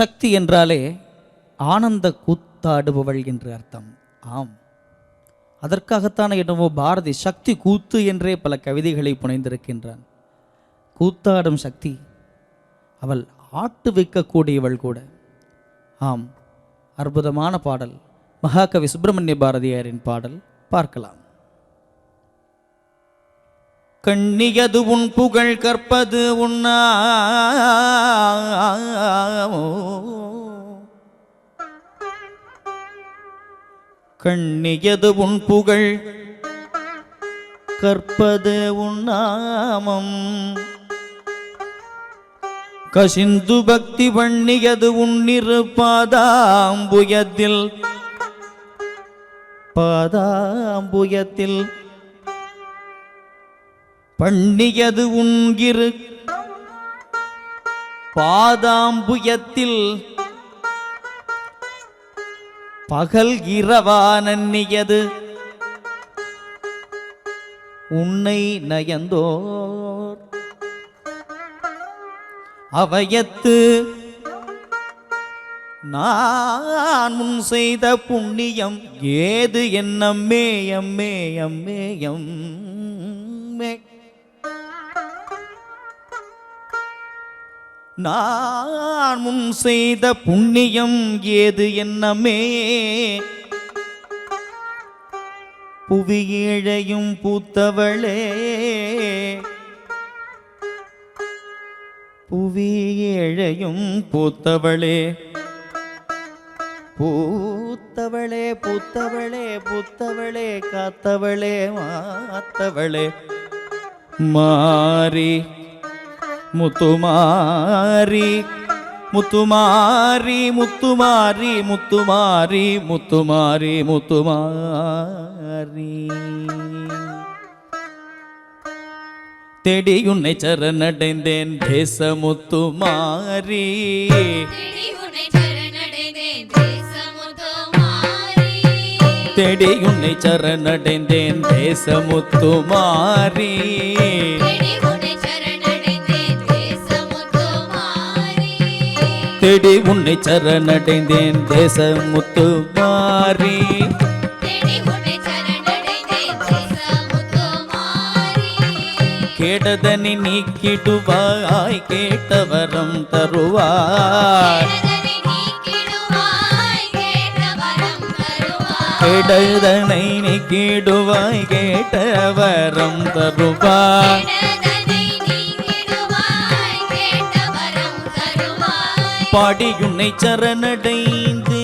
சக்தி என்றாலே ஆனந்த கூத்தாடுபவள் என்று அர்த்தம். ஆம். அதற்காகத்தான என்னவோ பாரதி சக்தி கூத்து என்றே பல கவிதைகளை புனைந்திருக்கின்றான். கூத்தாடும் சக்தி அவள் ஆட்டு வைக்கக்கூடியவள் கூட. ஆம். அற்புதமான பாடல். மகாகவி சுப்பிரமணிய பாரதியாரின் பாடல். பார்க்கலாம். கண்ணியது உன் புகழ் கற்பது உண்ணா கண்ணியது உன் புகழ் கற்பது உன்னாமம் கசிந்து பக்தி பண்ணியது உன்னிருப்பாதாம்புயத்தில் பாதாம்புயத்தில். பாதாம்புயத்தில் பண்ணியது உண்கிரு பாதாம்புயத்தில் பகல் இரவா உன்னை நயந்தோர். அவையத்து நான் முன் செய்த புண்ணியம் ஏது என்னம்மே மேயம் மேயம் எம்மே நான் முன் செய்த புண்ணியம் ஏது என்னமே? புவியேழையும் பூத்தவளே. புவியேழையும் பூத்தவளே. பூத்தவளே பூத்தவளே பூத்தவளே காத்தவளே மாத்தவளே. மாறி முத்துமாரி முத்துமாரி முத்துமாரி முத்துமாரி முத்துமாரி முத்துமாரி தேடி உன்னை சரணடைந்தேன் தேச முத்துமாரி தேடி உன்னை சரணடைந்தேன் தேசமுத்துமாரி. தேடி உன்னை சரணடைந்தேன். தேச முத்துமாரி தேடி உன்னை சரணடைந்தேன். தேசமுத்துமாரி. கேடதனி நீக்கிடுவாய். கேட்டவரம் தருவாய். கேடதனை நீக்கிடுவாய், கேட்ட வரம் தருவாய். கேடதனை நீக்கிடுவாய். கேட்டவரம் தருவாய். தருவாய். பாடி உன்னை சரணடைந்து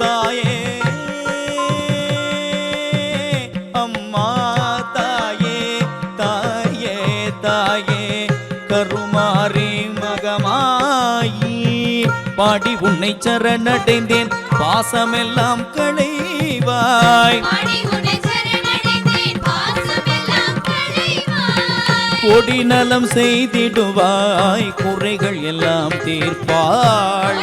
தாயே அம்மா தாயே தாயே தாயே கருமாறி மகமாயி பாடி உன்னை சரணடைந்தேன் பாசமெல்லாம் களைவாய் கொடி நலம் செய்திடுவாய் குறைகள் எல்லாம் தீர்ப்பாள்.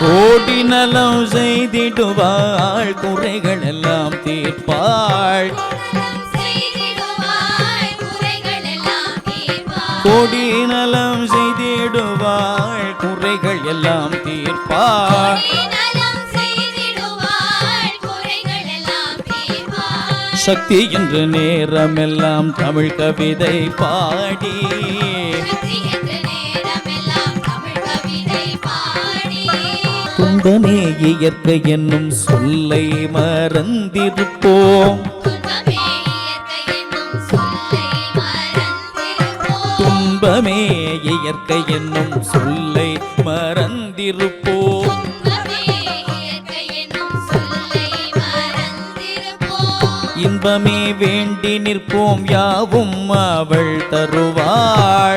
கோடி நலம் செய்திடுவாள் குறைகள் எல்லாம் தீர்ப்பாள். கோடி நலம் செய்திடுவாள் குறைகள் எல்லாம் தீர்ப்பாள் சக்தி என்று நேரமெல்லாம் தமிழ் கவிதை பாடி துன்பமே இயற்கை என்னும் சொல்லை மறந்திருப்போம் துன்பமே இயற்கை என்னும் சொல்லை மறந்திருப்போம்.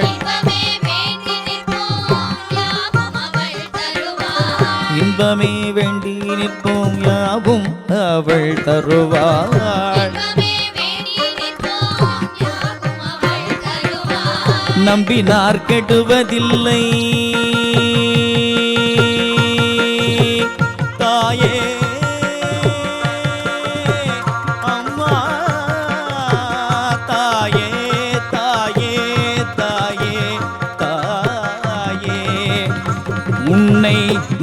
இன்பமே வேண்டி நிற்போம் யாவும் அவள் தருவாள் இன்பமே வேண்டி நிற்போம், யாவும் அவள் தருவாள். இன்பமே வேண்டி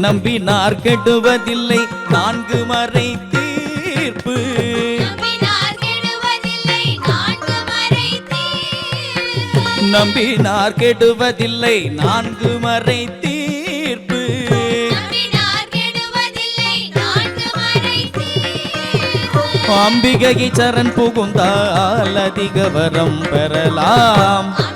நம்பினார் கெடுவதில்லை. நான்கு மறை தீர்ப்பு. நம்பினார் கெடுவதில்லை. நான்கு மறை தீர்ப்பு. அம்பிகை சரண் புகுந்தால் அதிக வரம் பெறலாம்.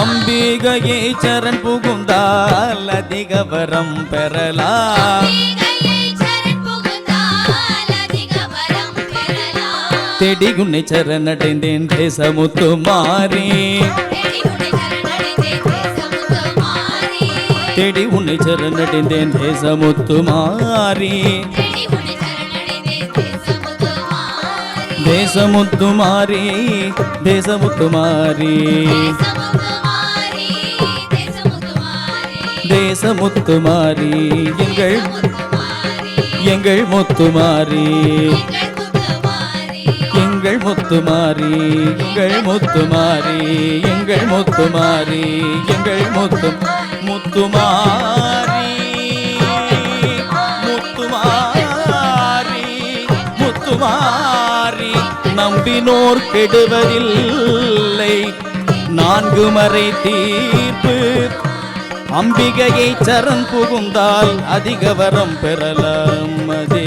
அம்பிகையை சரண் புகுந்தால் அதிக வரம் பெறலாம். அம்பிகையை சரண் புகுந்தால் அதிக வரம் தேடி உன்னை சரணடைந்தேன் தேசமுத்து மாறி. தேடி உன்னை சரணடைந்தேன் தேசமுத்து மாறி. தேடி உன்னை சரணடைந்தேன் தேசமுத்து தேசமுத்து மாறி, எங்கள் எங்கள் முத்து மாறி எங்கள் முத்து மாறி. எங்கள் முத்து மாறி எங்கள் முத்து மாறி எங்கள் முத்து முத்து மாறி முத்து மாறி முத்து மாறி நம்பினோர் கெடுவதில்லை நான்கு மறை தீர் அம்பிகையை சரண் புகுந்தால் அதிக வரம் பெறலாம் அதே